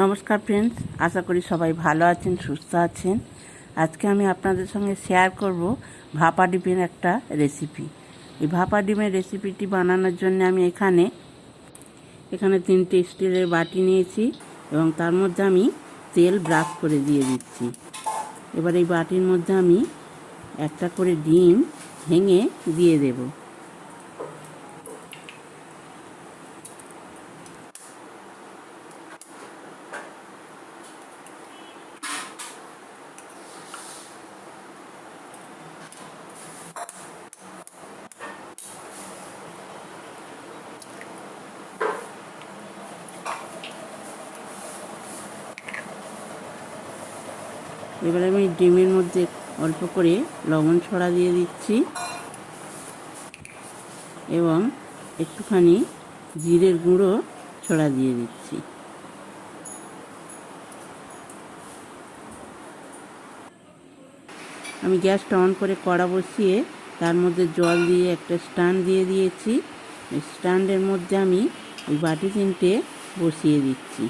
নমস্কার ফ্রেন্ডস আশা করি সবাই ভালো আছেন, সুস্থ আছেন। আজকে আমি আপনাদের সঙ্গে শেয়ার করব ভাপা ডিমের একটা রেসিপি এই ভাপা ডিমের রেসিপিটি বানানোর জন্য আমি এখানে এখানে তিনটে স্টিলের বাটি নিয়েছি এবং তার মধ্যে আমি তেল ব্রাশ করে দিয়ে দিচ্ছি। এবার এই বাটির মধ্যে আমি একটা করে ডিম ভেঙে দিয়ে দেবো। এবারে আমি ডিমের মধ্যে অল্প করে লবণ ছড়া দিয়ে দিচ্ছি এবং একটুখানি জিরের গুঁড়ো ছড়া দিয়ে দিচ্ছি। আমি গ্যাসটা অন করে কড়া বসিয়ে তার মধ্যে জল দিয়ে একটা স্ট্যান্ড দিয়ে দিয়েছি। স্ট্যান্ডের মধ্যে আমি ওই বাটি তিনটে বসিয়ে দিচ্ছি।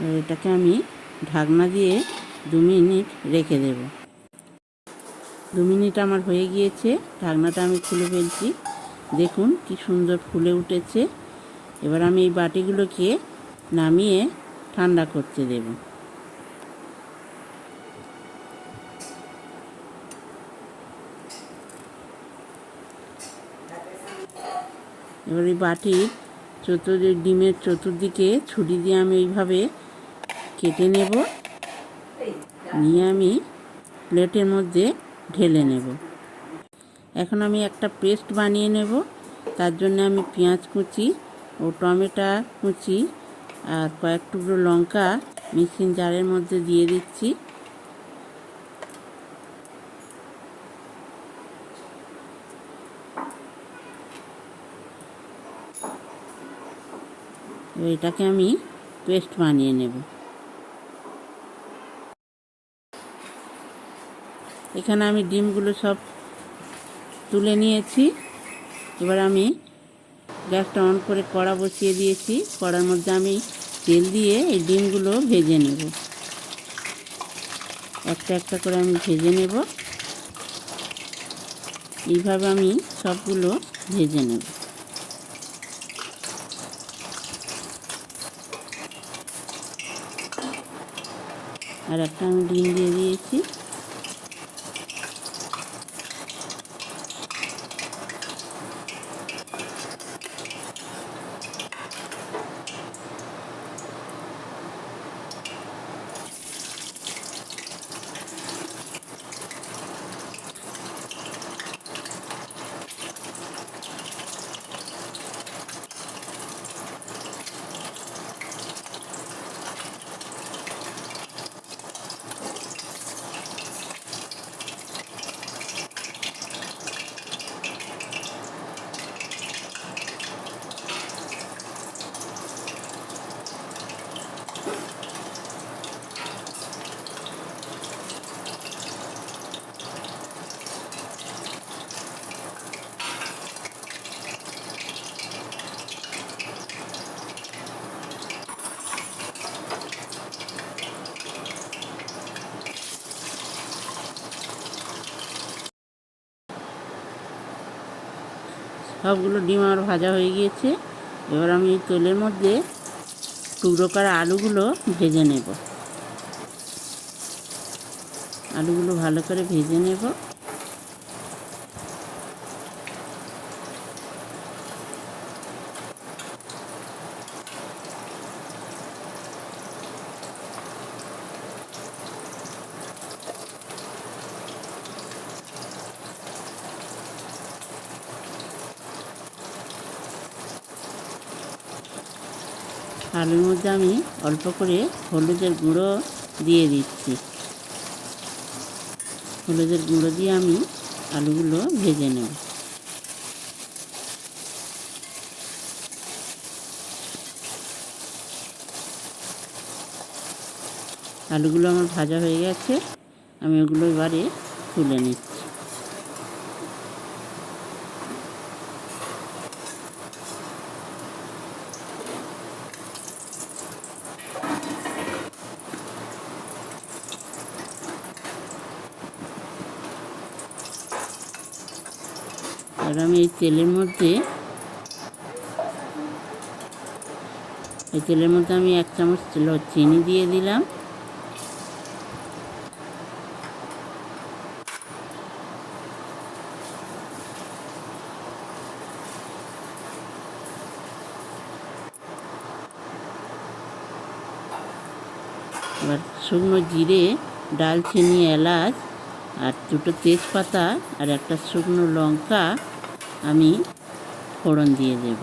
এবার এটাকে আমি ঢাকনা দিয়ে দু মিনিট রেখে দেব। দু মিনিট আমার হয়ে গিয়েছে, ঢাকনাটা আমি খুলে ফেলছি। দেখুন কি সুন্দর ফুলে উঠেছে। এবার আমি এই বাটিগুলোকে নামিয়ে ঠান্ডা করতে দেব। এবার এই বাটির চতুর ডিমের চতুর্দিকে ছুরি দিয়ে আমি এইভাবে কেটে নেব। নিয়ে আমি প্লেটের মধ্যে ঢেলে নেব। এখন আমি একটা পেস্ট বানিয়ে নেব। তার জন্য আমি পেঁয়াজ কুচি ও টমেটো কুচি আর কয়েক টুকরো লঙ্কা মিক্সিং জারের মধ্যে দিয়ে দিচ্ছি। এটাকে আমি পেস্ট বানিয়ে নেব। এখানে আমি ডিমগুলো সব তুলে নিয়েছি। এবার আমি গ্যাসটা অন করে কড়া বসিয়ে দিয়েছি। কড়ার মধ্যে আমি তেল দিয়ে এই ডিমগুলো ভেজে নেব। একটা একটা করে আমি ভেজে নেব। এইভাবে আমি সবগুলো ভেজে নেব। আর একটা আমি ডিম দিয়ে দিয়েছি। সবগুলো ডিম আমার ভাজা হয়ে গিয়েছে। এবার আমি তেলের মধ্যে টুকরো করা আলুগুলো ভেজে নেব। আলুগুলো ভালো করে ভেজে নেব। আলুর মধ্যে আমি অল্প করে হলুদের গুঁড়ো দিয়ে দিচ্ছি। হলুদের গুঁড়ো দিয়ে আমি আলুগুলো ভেজে নেব। আলুগুলো আমার ভাজা হয়ে গেছে, আমি ওগুলো এবারে তুলে নিচ্ছি। আমি এই তেলের মধ্যে, এই তেলের মধ্যে আমি এক চামচ চিনি দিয়ে দিলাম। এবার শুকনো জিরে, ডালচিনি, এলাচ আর দুটো তেজপাতা আর একটা শুকনো লঙ্কা আমি ফোড়ন দিয়ে দেব।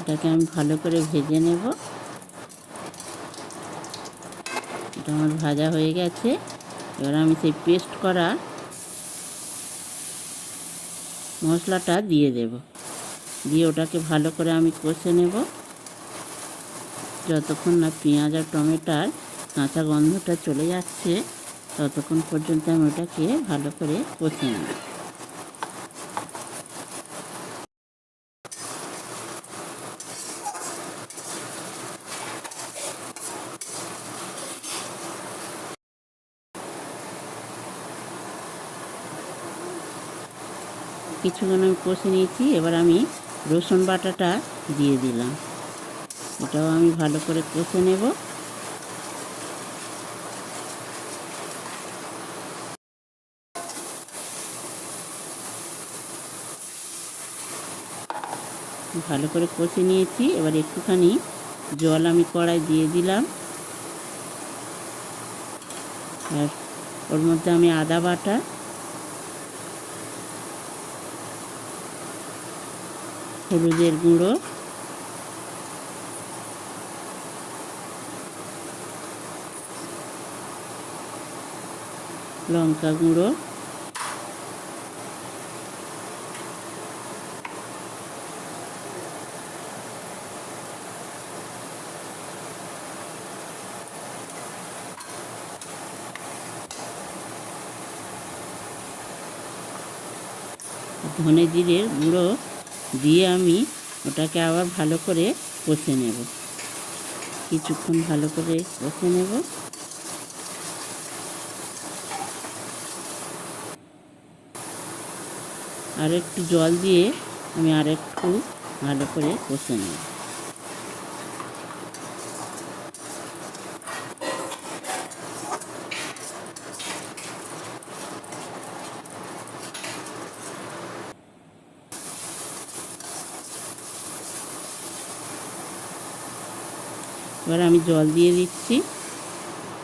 এটাকে আমি ভালো করে ভেজে নেব। এটা আমার ভাজা হয়ে গেছে। এবার আমি সেই পেস্ট করা মশলাটা দিয়ে দেব। দিয়ে ওটাকে ভালো করে আমি কষে নেব। যতক্ষণ না পেঁয়াজ আর টমেটোর কাঁচা গন্ধটা চলে যাচ্ছে ততক্ষণ পর্যন্ত আমি ওটাকে ভালো করে কষে নেব। কিছুক্ষণ আমি কষে নিয়েছি, এবার আমি রসুন বাটাটা দিয়ে দিলাম। এটাও আমি ভালো করে কষে নেব। ভালো করে কষে নিয়েছি। এবার একটুখানি জল আমি কড়াই দিয়ে দিলাম। আর ওর মধ্যে আমি আদা বাটা। হলুদের গুঁড়ো। লঙ্কা গুঁড়ো। ধনে জিরের গুঁড়ো দিয়ে আমি ওটাকে আবার ভালো করে কষে নেব। কিছুক্ষণ ভালো করে কষে নেব। আর একটু জল দিয়ে আমি আর একটু ভালো করে কষে নেব। এবার আমি জল দিয়ে দিচ্ছি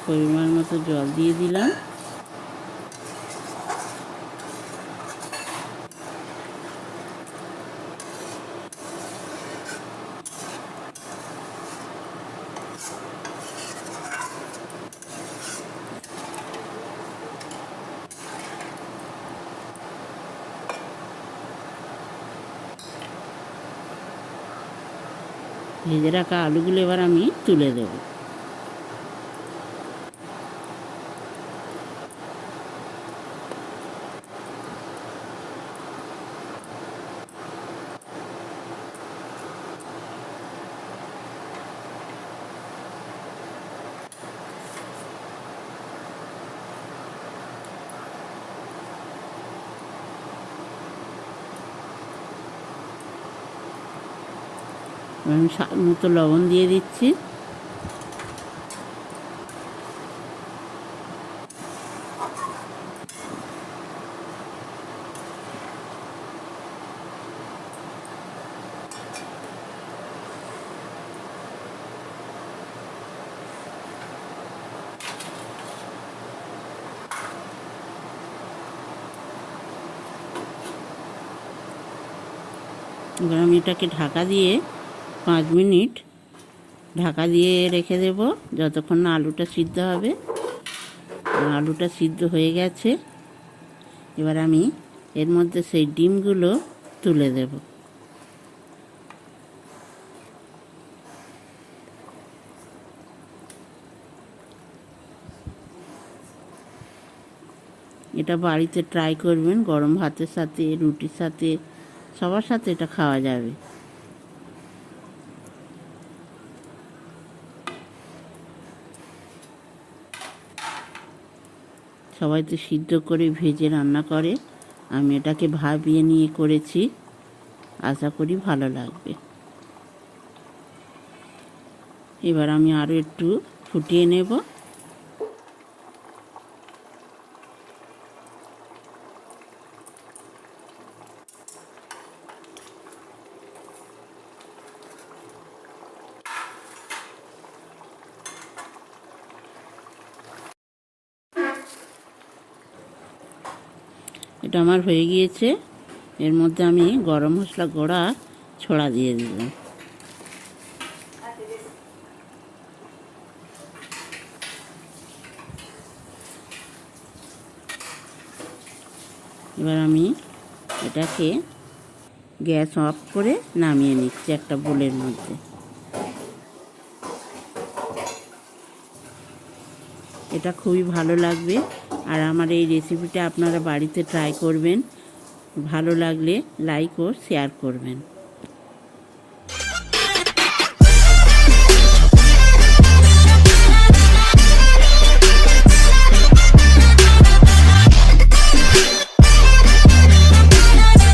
পরিমাণ মতো জল দিয়ে দিলাম। ভেজে রাখা আলুগুলো এবার আমি তুলে দেব। আমি স্বাদ মতো লবণ দিয়ে দিচ্ছি। এবার আমি এটাকে ঢাকা দিয়ে পাঁচ মিনিট ঢাকা দিয়ে রেখে দেব। যতক্ষণ না আলুটা সিদ্ধ হবে। আলুটা সিদ্ধ হয়ে গেছে। এবার আমি এর মধ্যে সেই ডিমগুলো তুলে দেব। এটা বাড়িতে ট্রাই করবেন। গরম ভাতের সাথে, রুটির সাথে, সবার সাথে এটা খাওয়া যাবে। সবাই তো সিদ্ধ করে ভেজে রান্না করে। আমি এটাকে ভাবিয়ে নিয়ে করেছি। আশা করি ভালো লাগবে। এবার আমি আরও একটু ফুটিয়ে নেব। এটা আমার হয়ে গিয়েছে। এর মধ্যে আমি গরম মশলা গোড়া ছড়া দিয়ে দিলাম এবার আমি এটাকে গ্যাস অফ করে নামিয়ে নিচ্ছি একটা বোলের মধ্যে। এটা খুবই ভালো লাগবে। আর আমার এই রেসিপিটা আপনারা বাড়িতে ট্রাই করবেন। ভালো লাগলে লাইক ও শেয়ার করবেন।